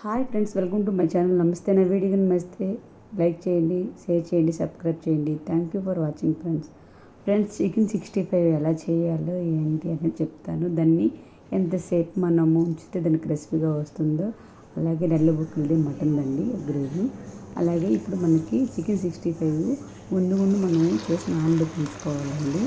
Hi friends welcome to my channel. నమస్తే నా video నమస్తే లైక్ చేయండి షేర్ చేయండి సబ్స్క్రైబ్ చేయండి. Thank you for watching friends friends chicken sixty five ఎలా చేయాలో ఏంటి అని చెప్తాను. దాన్ని ఎంతసేపు మనము ఉంచితే దానికి క్రిస్పీగా వస్తుందో అలాగే నెల్ల బుక్కులది మటన్ దండి గ్రేవీ. అలాగే ఇప్పుడు మనకి చికెన్ సిక్స్టీ ఫైవ్ ముందు ముందు మనం చేసి నానబెట్టించుకోవాలండి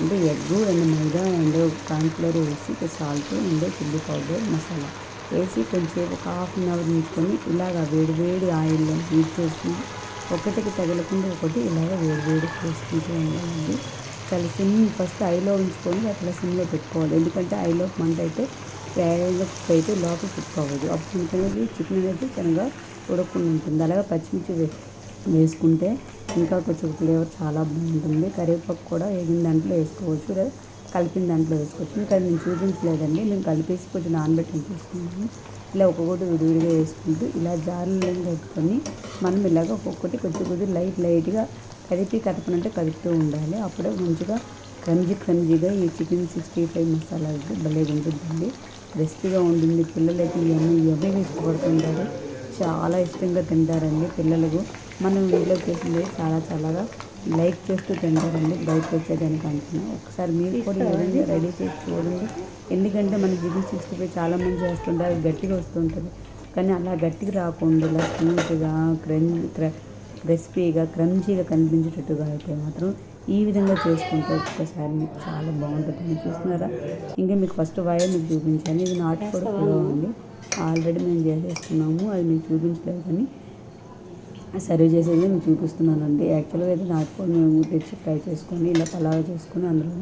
అంటే egg and maida and cornflour వేసి salt and chilli powder masala. వేసి కొంచెం ఒక హాఫ్ అన్ అవర్ ఉంచుకొని ఇలాగ వేడి వేడి ఆయిల్లో హీట్ చేసుకుని ఒకటికి తగలకుండా ఒకటి ఇలాగ వేడి వేడి చేసుకుంటూ ఉండాలండి. చాలా సిమ్ ఫస్ట్ ఐలో ఉంచుకొని అట్లా సిమ్లో పెట్టుకోవాలి. ఎందుకంటే ఐలో మంట అయితే వేగంగా కుక్ అయితే లోపల కుక్ అవ్వదు. అప్పుడు అనేది చికెన్ అనేది తినగా ఉడకుండా ఉంటుంది. అలాగే పచ్చిమిర్చి వేసుకుంటే ఇంకా కొంచెం ఫ్లేవర్ చాలా బాగుంటుంది. కరివేపాకు కూడా వేగిన దాంట్లో వేసుకోవచ్చు. కలిపిన దాంట్లో వేసుకోవచ్చు. కానీ నేను చూపించలేదండి నేను కలిపేసి కొంచెం నానబెట్టని తీసుకున్నాను ఇలా ఒక్కొక్కటి విడివిడిగా వేసుకుంటూ ఇలా జారులో పెట్టుకొని మనం ఇలాగ ఒక్కొక్కటి కొంచెం కొద్దిగా లైట్ లైట్గా కదిపి కదపనంటే కదుపుతూ ఉండాలి. అప్పుడే మంచిగా క్రంజీ క్రంజీగా ఈ చికెన్ సిక్స్టీ ఫైవ్ మసాలా భలే ఉంటుందండి. రెసిపీగా ఉంటుంది. పిల్లలకి ఇవన్నీ ఇవన్నీ ఇష్టపడుతుంటారు. చాలా ఇష్టంగా తింటారండి పిల్లలకు. మనం ఇంట్లో చేసింది చాలా చాలాగా లైక్ చేస్తూ తింటారండి. బయట వచ్చేదానికి అంటున్నా. ఒకసారి మీరు కూడా విధంగా రెడీ చేసి చూడండి. ఎందుకంటే మన చికెన్ సిక్స్టీ ఫైవ్ చాలామంది చేస్తుంటారు. గట్టిగా వస్తుంటుంది కానీ అలా గట్టిగా రాకుండా ఇలా స్మూత్గా క్రంజ్ క్రిస్పీగా క్రంచీగా కనిపించేటట్టుగా అయితే మాత్రం ఈ విధంగా చేసుకుంటే ఒక్కసారి మీకు చాలా బాగుంటుంది. చూస్తున్నారా? ఇంకా మీకు ఫస్ట్ వైర్ మీకు చూపించాను. ఇది నాటుకోడి పులావ్ అండి. ఆల్రెడీ మేము చేసేస్తున్నాము. అది మీకు చూపించలేదు కానీ సర్వ్ చేసేది మీకు చూపిస్తున్నానండి. యాక్చువల్గా అయితే నాటుకోడి మేము తెచ్చి ఫ్రై చేసుకొని ఇలా పలావ్ చేసుకొని అందులో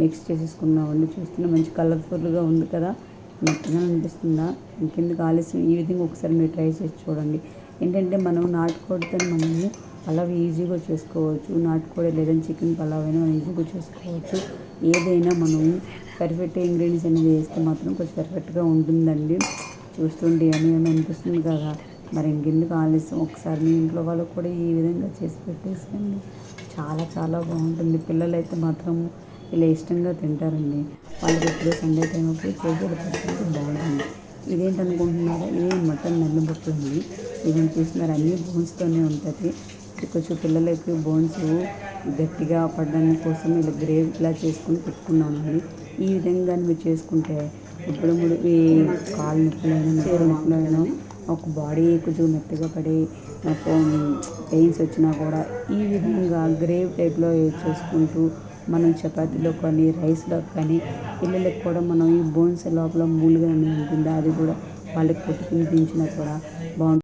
మిక్స్ చేసేసుకున్నామండి. చూస్తున్నా మంచి కలర్ఫుల్గా ఉంది కదా. మెత్తగా అనిపిస్తుందా? ఇంకెందుకు ఆలస్యం? ఈ విధంగా ఒకసారి మీరు ట్రై చేసి చూడండి. ఏంటంటే మనం నాటుకోడితో మనము పలావ్ ఈజీగా చేసుకోవచ్చు. నాటుకోడి లేదని చికెన్ పలావ్ అయినా మనం ఈజీగా చేసుకోవచ్చు. ఏదైనా మనం పర్ఫెక్ట్ ఇంగ్రీడియంట్స్ అనేది వేస్తే మాత్రం కొంచెం పర్ఫెక్ట్గా ఉంటుందండి. చూస్తుంటే అని అనిపిస్తుంది కదా. మరి ఇంకెందుకు ఆలస్యం? ఒకసారి మీ ఇంట్లో వాళ్ళకు కూడా ఈ విధంగా చేసి పెట్టేసేయండి చాలా చాలా బాగుంటుంది. పిల్లలు అయితే మాత్రం ఇలా ఇష్టంగా తింటారండి. వాళ్ళకి ఎప్పుడో సండే టైం అప్పుడు చేసి పెట్టడానికి బాగుంటుంది. ఇదేంటి అనుకుంటున్నారా? ఇదే మటన్ నల్లబొట్టు అండి. ఇదేం చూసినారు అన్ని బోన్స్తోనే ఉంటుంది. కొంచెం పిల్లలకి బోన్స్ గట్టిగా పడడానికి కోసం ఇలా గ్రేవీ ఇలా చేసుకుని పెట్టుకున్నామండి. ఈ విధంగా మీరు చేసుకుంటే ఇప్పుడు మూడు ఈ కాలు నొప్పులైనా నొప్పులు నొప్పులైనా ఒక బాడీ కొంచెం మెత్తగా పడి నాకు పెయిన్స్ వచ్చినా కూడా ఈ విధంగా గ్రేవ్ టైప్లో చేసుకుంటూ మనం చపాతీలో కానీ రైస్లో కానీ పిల్లలకు కూడా మనం ఈ బోన్స్ లోపల మూలుగా ఉంటుంది అది కూడా వాళ్ళకి కొట్టుకుని తినిపించినా కూడా బాగుంటుంది